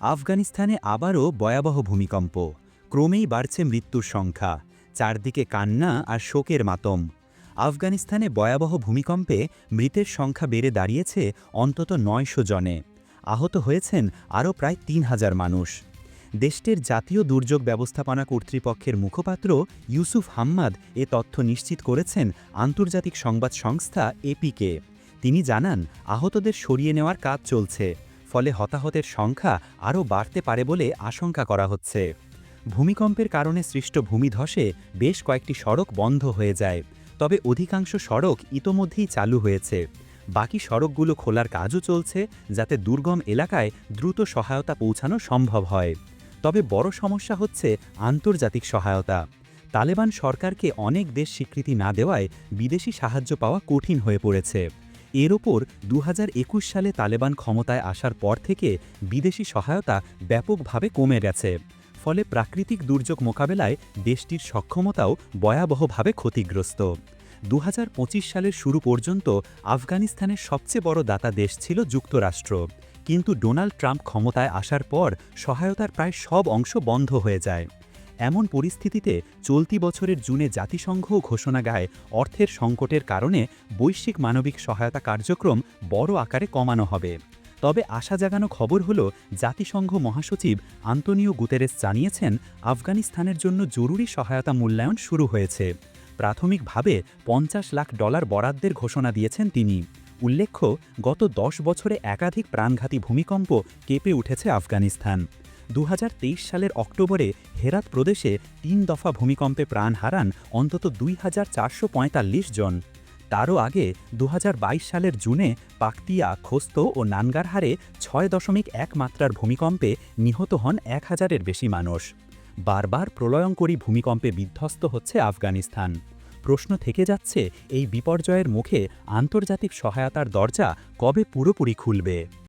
আফগানিস্তানে আবারও ভয়াবহ ভূমিকম্প। ক্রমেই বাড়ছে মৃত্যুর সংখ্যা। চারদিকে কান্না আর শোকের মাতম। আফগানিস্তানে ভয়াবহ ভূমিকম্পে মৃতের সংখ্যা বেড়ে দাঁড়িয়েছে অন্তত নয়শো জনে। আহত হয়েছেন আরও প্রায় তিন হাজার মানুষ। দেশটির জাতীয় দুর্যোগ ব্যবস্থাপনা কর্তৃপক্ষের মুখপাত্র ইউসুফ হাম্মাদ এ তথ্য নিশ্চিত করেছেন আন্তর্জাতিক সংবাদ সংস্থা এপিকে তিনি জানান, আহতদের সরিয়ে নেওয়ার কাজ চলছে। ফলে হতাহতের সংখ্যা আরও বাড়তে পারে বলে আশঙ্কা করা হচ্ছে। ভূমিকম্পের কারণে সৃষ্ট ভূমিধসে বেশ কয়েকটি সড়ক বন্ধ হয়ে যায়, তবে অধিকাংশ সড়ক ইতোমধ্যেই চালু হয়েছে। বাকি সড়কগুলো খোলার কাজও চলছে, যাতে দুর্গম এলাকায় দ্রুত সহায়তা পৌঁছানো সম্ভব হয়। তবে বড় সমস্যা হচ্ছে আন্তর্জাতিক সহায়তা। তালেবান সরকারকে অনেক দেশ স্বীকৃতি না দেওয়ায় বিদেশি সাহায্য পাওয়া কঠিন হয়ে পড়েছে। এর ওপর দু হাজার একুশ সালে তালেবান ক্ষমতায় আসার পর থেকে বিদেশি সহায়তা ব্যাপকভাবে কমে গেছে। ফলে প্রাকৃতিক দুর্যোগ মোকাবেলায় দেশটির সক্ষমতাও ভয়াবহভাবে ক্ষতিগ্রস্ত। দু হাজার পঁচিশ সালের শুরু পর্যন্ত আফগানিস্তানের সবচেয়ে বড় দাতা দেশ ছিল যুক্তরাষ্ট্র। কিন্তু ডোনাল্ড ট্রাম্প ক্ষমতায় আসার পর সহায়তার প্রায় সব অংশ বন্ধ হয়ে যায়। এমন পরিস্থিতিতে চলতি বছরের জুনে জাতিসংঘ ঘোষণা গায়ে অর্থের সংকটের কারণে বৈশ্বিক মানবিক সহায়তা কার্যক্রম বড় আকারে কমানো হবে। তবে আশা জাগানো খবর হল, জাতিসংঘ মহাসচিব আন্তনিও গুতেরেস জানিয়েছেন, আফগানিস্তানের জন্য জরুরি সহায়তা মূল্যায়ন শুরু হয়েছে। প্রাথমিকভাবে পঞ্চাশ লাখ ডলার বরাদ্দের ঘোষণা দিয়েছেন তিনি। উল্লেখ্য, গত দশ বছরে একাধিক প্রাণঘাতী ভূমিকম্প কেঁপে উঠেছে আফগানিস্তান। দু হাজার তেইশ সালের অক্টোবরে হেরাত প্রদেশে তিন দফা ভূমিকম্পে প্রাণ হারান অন্তত দুই হাজার চারশো পঁয়তাল্লিশ জন। তারও আগে দুহাজার বাইশ সালের জুনে পাকতিয়া, খোস্ত ও নানগারহারে ছয় দশমিক এক মাত্রার ভূমিকম্পে নিহত হন এক হাজারের বেশি মানুষ। বারবার প্রলয়ঙ্করী ভূমিকম্পে বিধ্বস্ত হচ্ছে আফগানিস্তান। প্রশ্ন থেকে যাচ্ছে, এই বিপর্যয়ের মুখে আন্তর্জাতিক সহায়তার দরজা কবে পুরোপুরি খুলবে?